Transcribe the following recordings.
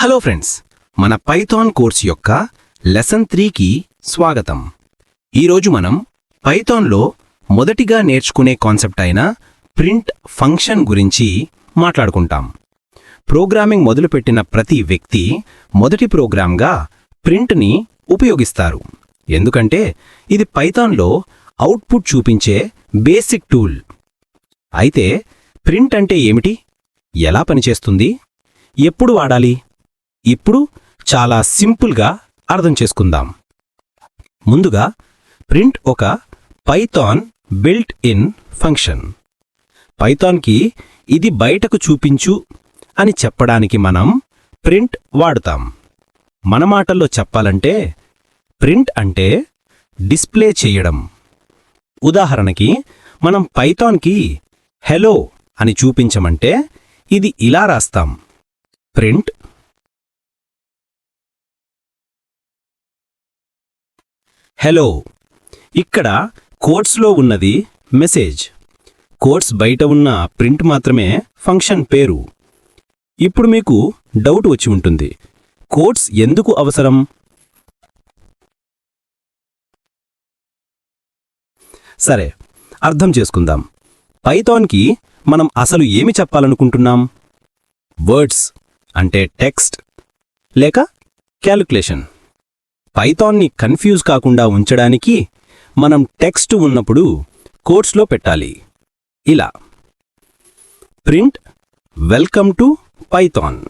Hello friends మన Python course యొక్క lesson త్రీకి స్వాగతం. ఈరోజు మనం పైథాన్లో మొదటిగా నేర్చుకునే కాన్సెప్ట్ అయిన ప్రింట్ ఫంక్షన్ గురించి మాట్లాడుకుంటాం. ప్రోగ్రామింగ్ మొదలుపెట్టిన ప్రతి వ్యక్తి మొదటి ప్రోగ్రామ్గా ప్రింట్ని ఉపయోగిస్తారు. ఎందుకంటే ఇది పైథాన్లో అవుట్పుట్ చూపించే బేసిక్ టూల్. అయితే ప్రింట్ అంటే ఏమిటి? ఎలా పనిచేస్తుంది? ఎప్పుడు వాడాలి? ఇప్పుడు చాలా సింపుల్గా అర్థం చేసుకుందాం. ముందుగా ప్రింట్ ఒక పైథాన్ బిల్ట్ ఇన్ ఫంక్షన్. పైథాన్కి ఇది బయటకు చూపించు అని చెప్పడానికి మనం ప్రింట్ వాడతాం. మన మాటల్లో చెప్పాలంటే ప్రింట్ అంటే డిస్ప్లే చేయడం. ఉదాహరణకి మనం పైథాన్కి హెలో అని చూపించమంటే ఇది ఇలా రాస్తాం. Print hello. ఇక్కడ కోట్స్లో ఉన్నది మెసేజ్. కోట్స్ బయట ఉన్న ప్రింట్ మాత్రమే ఫంక్షన్ పేరు. ఇప్పుడు మీకు డౌట్ వచ్చి ఉంటుంది. కోట్స్ ఎందుకు అవసరం? సరే అర్థం చేసుకుందాం. పైథాన్కి మనం అసలు ఏమి చెప్పాలనుకుంటున్నాం? వర్డ్స్ అంటే టెక్స్ట్ లేక క్యాలిక్యులేషన్ పైథాన్ని కన్ఫ్యూజ్ కాకుండా ఉంచడానికి మనం టెక్స్ట్ ఉన్నప్పుడు కోట్స్లో పెట్టాలి. ఇలా. Print welcome to Python.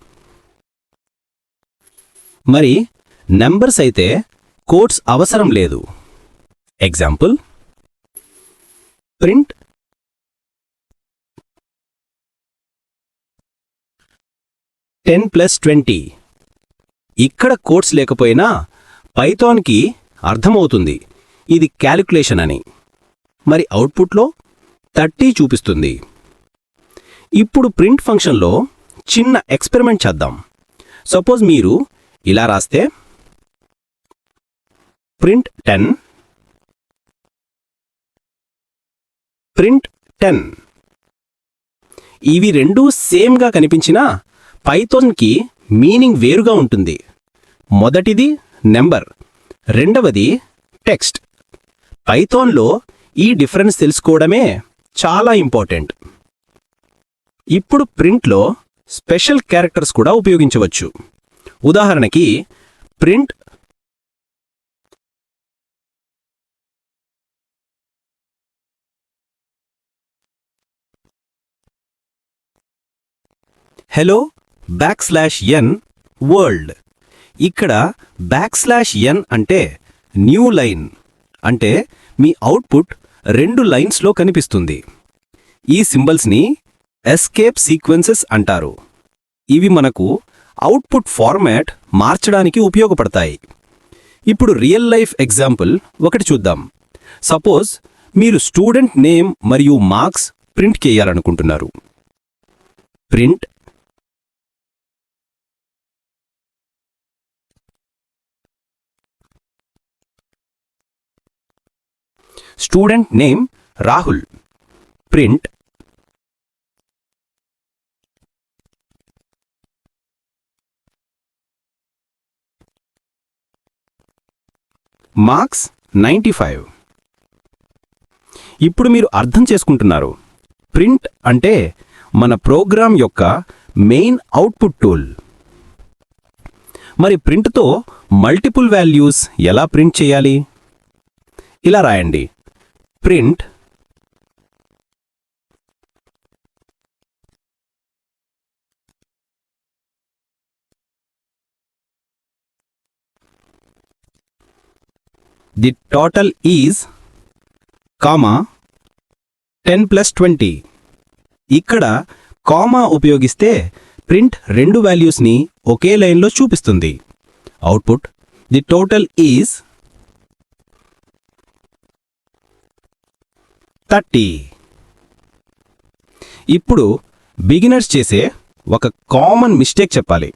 మరి నెంబర్స్ అయితే కోట్స్ అవసరం లేదు. Example print ten plus twenty. ఇక్కడ కోట్స్ లేకపోయినా పైథాన్కి అర్థమవుతుంది. ఇది క్యాలిక్యులేషన్ అని. మరి అవుట్పుట్లో థర్టీ చూపిస్తుంది. ఇప్పుడు ప్రింట్ ఫంక్షన్లో చిన్న ఎక్స్పెరిమెంట్ చేద్దాం. సపోజ్ మీరు ఇలా రాస్తే ప్రింట్ టెన్. Print ten. ఇవి రెండూ సేమ్గా కనిపించినా పైథాన్కి మీనింగ్ వేరుగా ఉంటుంది. మొదటిది నెంబర్. రెండవది టెక్స్ట్. పైథాన్లో ఈ డిఫరెన్స్ తెలుసుకోవడమే చాలా ఇంపార్టెంట్. ఇప్పుడు ప్రింట్లో స్పెషల్ క్యారెక్టర్స్ కూడా ఉపయోగించవచ్చు. ఉదాహరణకి print hello backslash n world. ఇక్కడ బ్యాక్ స్లాష్ ఎన్ అంటే న్యూ లైన్ అంటే మీ అవుట్పుట్ రెండు లైన్స్లో కనిపిస్తుంది. ఈ సింబల్స్ని ఎస్కేప్ సీక్వెన్సెస్ అంటారు. ఇవి మనకు అవుట్పుట్ ఫార్మాట్ మార్చడానికి ఉపయోగపడతాయి. ఇప్పుడు రియల్ లైఫ్ ఎగ్జాంపుల్ ఒకటి చూద్దాం. సపోజ్ మీరు స్టూడెంట్ నేమ్ మరియు మార్క్స్ ప్రింట్ చేయాలనుకుంటున్నారు. Print student name Rahul. Print. Marks ninety five. ఇప్పుడు మీరు అర్థం చేసుకుంటున్నారు. ప్రింట్ అంటే మన ప్రోగ్రాం యొక్క మెయిన్ అవుట్పుట్ టూల్. మరి ప్రింట్తో మల్టిపుల్ వాల్యూస్ ఎలా ప్రింట్ చేయాలి? ఇలా రాయండి. Print. The total is comma ten plus twenty. ఇక్కడ కామా ఉపయోగిస్తే ప్రింట్ రెండు వాల్యూస్ని ఒకే లైన్లో చూపిస్తుంది. Output the total is thirty. ఇప్పుడు బిగినర్స్ చేసే ఒక కామన్ మిస్టేక్ చెప్పాలి.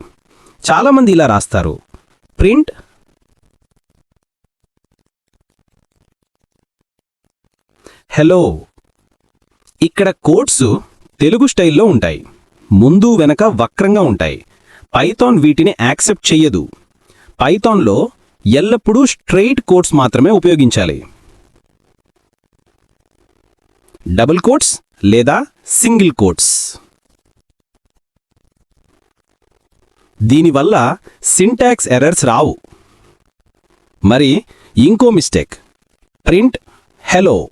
చాలామంది ఇలా రాస్తారు. Print hello. ఇక్కడ కోట్స్ తెలుగు స్టైల్లో ఉంటాయి. ముందు వెనక వక్రంగా ఉంటాయి. పైథాన్ వీటిని యాక్సెప్ట్ చెయ్యదు. పైథాన్లో ఎల్లప్పుడూ స్ట్రెయిట్ కోడ్స్ మాత్రమే ఉపయోగించాలి. డబుల్ కోట్స్ లేదా సింగిల్ కోట్స్. దీనివల్ల సింటాక్స్ ఎర్రర్స్ రావు. మరి ఇంకో మిస్టేక్. Print hello.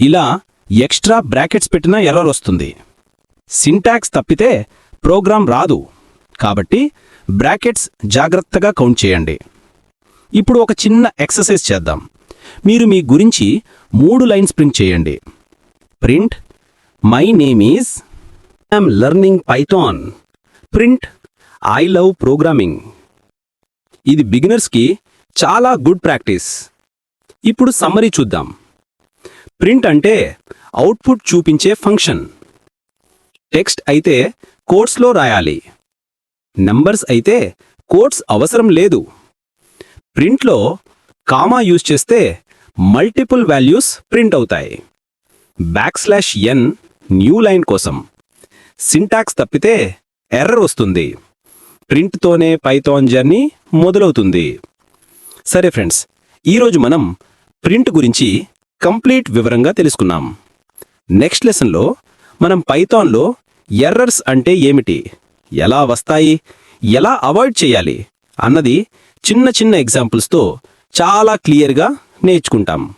ఇలా ఎక్స్ట్రా బ్రాకెట్స్ పెట్టినా ఎర్రర్ వస్తుంది. సింటాక్స్ తప్పితే ప్రోగ్రాం రాదు. కాబట్టి బ్రాకెట్స్ జాగ్రత్తగా కౌంట్ చేయండి. ఇప్పుడు ఒక చిన్న ఎక్సర్సైజ్ చేద్దాం. మీరు మీ గురించి మూడు లైన్స్ ప్రింట్ చేయండి. Print my name is I'm learning Python. Print I love programming. ఇది బిగినర్స్కి చాలా గుడ్ ప్రాక్టీస్. ఇప్పుడు సమ్మరీ చూద్దాం. ప్రింట్ అంటే అవుట్పుట్ చూపించే ఫంక్షన్. టెక్స్ట్ అయితే కోర్స్లో రాయాలి. నంబర్స్ అయితే కోట్స్ అవసరం లేదు. ప్రింట్లో కామా యూజ్ చేస్తే మల్టిపుల్ వాల్యూస్ ప్రింట్ అవుతాయి. బ్యాక్ స్లాష్ ఎన్ న్యూ లైన్ కోసం సింటాక్స్ తప్పితే ఎర్రర్ వస్తుంది. ప్రింట్తోనే పైథాన్ జర్నీ మొదలవుతుంది. సరే ఫ్రెండ్స్ ఈరోజు మనం ప్రింట్ గురించి కంప్లీట్ వివరంగా తెలుసుకున్నాం. నెక్స్ట్ లెసన్లో మనం పైథాన్లో ఎర్రర్స్ అంటే ఏమిటి? ఎలా వస్తాయి? ఎలా అవాయిడ్ చేయాలి? అన్నది చిన్న చిన్న ఎగ్జాంపుల్స్తో చాలా క్లియర్గా నేర్చుకుంటాం.